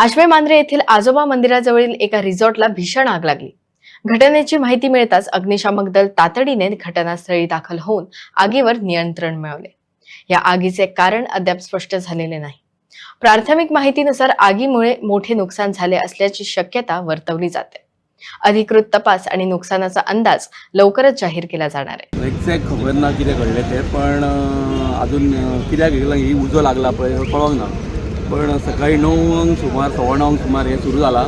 आशवे मांद्रे येथील आजोबा मंदिराजवळील एका रिसॉर्टला भीषण आग लागली. घटनेची माहिती मिळताच अग्निशामक दल तातडीने घटनास्थळी दाखल होऊन आगीवर नियंत्रण मिळवले. या आगीचे कारण अद्याप स्पष्ट झालेले नाही. प्राथमिक माहितीनुसार आगीमुळे मोठे नुकसान झाले असल्याची शक्यता वर्तवली जाते. अधिकृत तपास आणि नुकसानाचा अंदाज लवकरच जाहीर केला जाणार आहे. एक्झॅक्ट खबर ना किती घडले ते पण अजून कित्याक ही उजो लागला पळय कळोंक ना पण सकाळी णवांक सुमार सव्वा णवांक सुमार हें सुरू जाला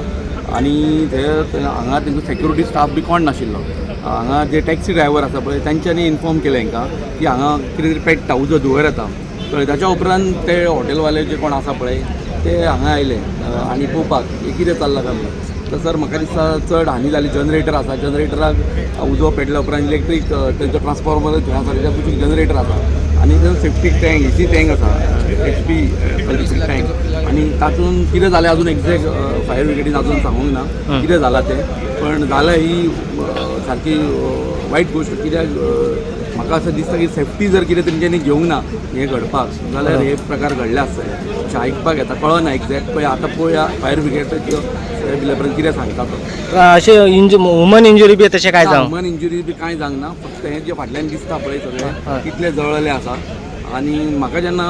आनी ते हांगा तेंचो सेक्युरिटी स्टाफ बी कोण नाशिल्लो? हांगा जे टॅक्सी ड्रायव्हर आसा पळय तांच्यांनी इन्फॉर्म केलें हांकां की हांगा कितें तरी पेट्टा उजो धुंवर येता. कळ्ळें ताच्या उपरांत ते हॉटेलवाले जे कोण आसा पळय ते हांगा आयले. आनी पळोवपाक हें कितें चल्लां काय म्हणून तर म्हाका दिसता चड हानी जाली जनरेटर आसा जनरेटराक उजो पेटल्या उपरांत इलेक्ट्रीक तेंचो ट्रान्सफॉर्मर थंय आसा तेच्या जनरेटर आसा आनी थंय सेफ्टी टँक एसी टँक आसा एच पी टँक आनी तातूंत कितें जालें अजून एक्झॅक्ट फायर ब्रिगेडीन अजून सांगूंक ना कितें जालां तें. पण जाल्यार ही सारकी वायट गोश्ट कित्याक म्हाका असं दिसता की सेफ्टी जर कितें तेंच्यांनी घेवंक ना हें घडपाक. जाल्यार हे प्रकार घडले आसतले अशें आयकपाक येता कळना एक्झॅक्ट पळय आतां पळोवया फायर ब्रिगेडाच्यो पर्यंत कितें सांगता तो इंजु वुमन इंजुरी बी तशें काय जावं ह्युमन इंजुरी बी कांय जावंक ना फक्त हें जे फाटल्यान दिसता पळय. सगळें तितले जळले आसा आनी म्हाका जेन्ना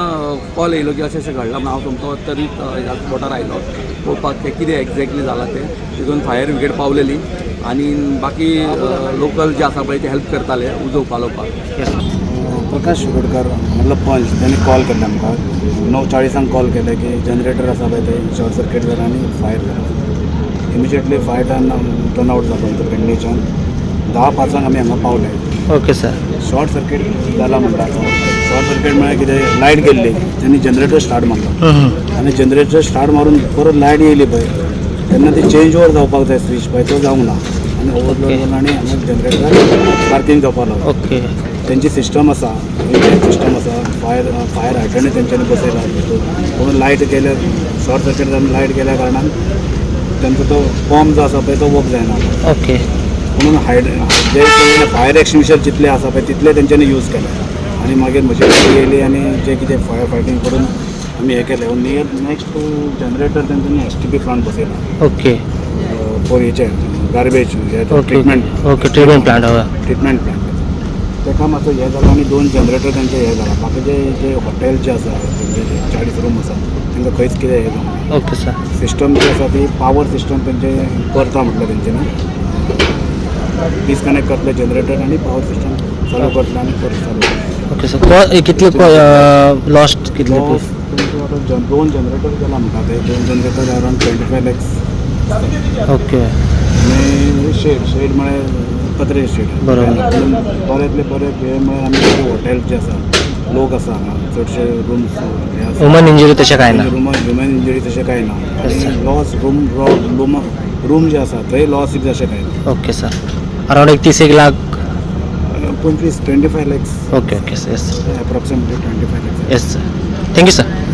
कॉल येयलो की अशें अशें घडलां म्हणून हांव तुमचो तरीत ह्या स्पॉटार आयलो पळोवपाक तें कितें एक्झॅक्टली जालां तें. तितून फायर ब्रिगेड पावलेली. आनी बाकी लोकल जे आसा पळय ते हेल्प करताले उजो पालोवपाक प्रकाश शिरोडकर मतलब पंच त्यांनी कॉल केला आमकां णव चाळीसांक कॉल केले की जनरेटर आसा पळय ते शॉर्ट सर्किट जाला आनी फायर जाला immediately fire turn turn out जालो तो पेडणेच्यान धा पांचांक आमी हांगा पावले. ओके सर शॉर्ट सर्किट जाला म्हणटा शॉर्ट सर्किट म्हळ्यार कितें लायट गेल्ली त्यांनी जनरेटर स्टार्ट मारलो. आनी जनरेटर स्टार्ट मारून परत लायट येयली पळय तेन्ना ती चेंज ओवर जावपाक जाय स्विच पळय तो जावंक ना आनी ओवरलोड. जालो आनी हांगा जनरेटर स्पार्किंग जावपाक लागलो. ओके त्यांची सिस्टम आसा सिस्टम आसा फायर फायर हायड्रंट तेंच्यांनी बसयला पूण लायट गेल्या शॉर्ट सर्किट जावन लायट गेल्या कारणान तेंचो तो पंप जो आसा पळय तो वर्क जायना ओके म्हणून हायड जे फायर एक्सटिंग्विशर जितले आसा पळय तितले तेंच्यांनी यूज केले. आनी मागीर म्हजी गाडी येयली आनी जे कितें फायर फायटींग करून आमी हें केलें. नियर नेक्स्ट जनरेटर तेंच्यांनी एस टी पी प्लांट बसयला ओके फॉर हेचे garbage treatment okay treatment plant हवा. ट्रिटमेंट प्लांट तेका मातसो हें जालो आनी दोन जनरेटर तेंचे हें जाला बाकी जे जे हॉटेल जे आसा तेंचे चाळीस रूम आसा तांकां खंयच कितें हें जावना ओके सर सिस्टम जी आसा ती पावर सिस्टम तेंचे करता म्हटलें तेंच्यांनी डिस्कनेक्ट करतले जनरेटर आनी पावर सिस्टम चालू करतले आनी परत चालू करतले ओके सर. को- कितले लॉस्ट कितले तो जन दोन जनरेटर गेला म्हणटा ते दोन generator around twenty five lakhs okay आनी शेड शेड म्हळ्यार पत्रे शेड बरोबर. बऱ्यांतले बरे हे म्हळ्यार आमी हॉटेल जे आसा लोक आसा हांगा चडशे रूम्स हे आसा वुमन इंजुरी तशें काय ना रूम ह्युमन इंजरी तशें कांय ना. आनी लॉस रूम रूम रूम जे आसा थंय लॉस बी अशें कांय ना ओके सर अराउंड एक तीस एक लाख पंचवीस twenty five lakhs okay okay sir yes approximately twenty five lakhs yes sir thank you sir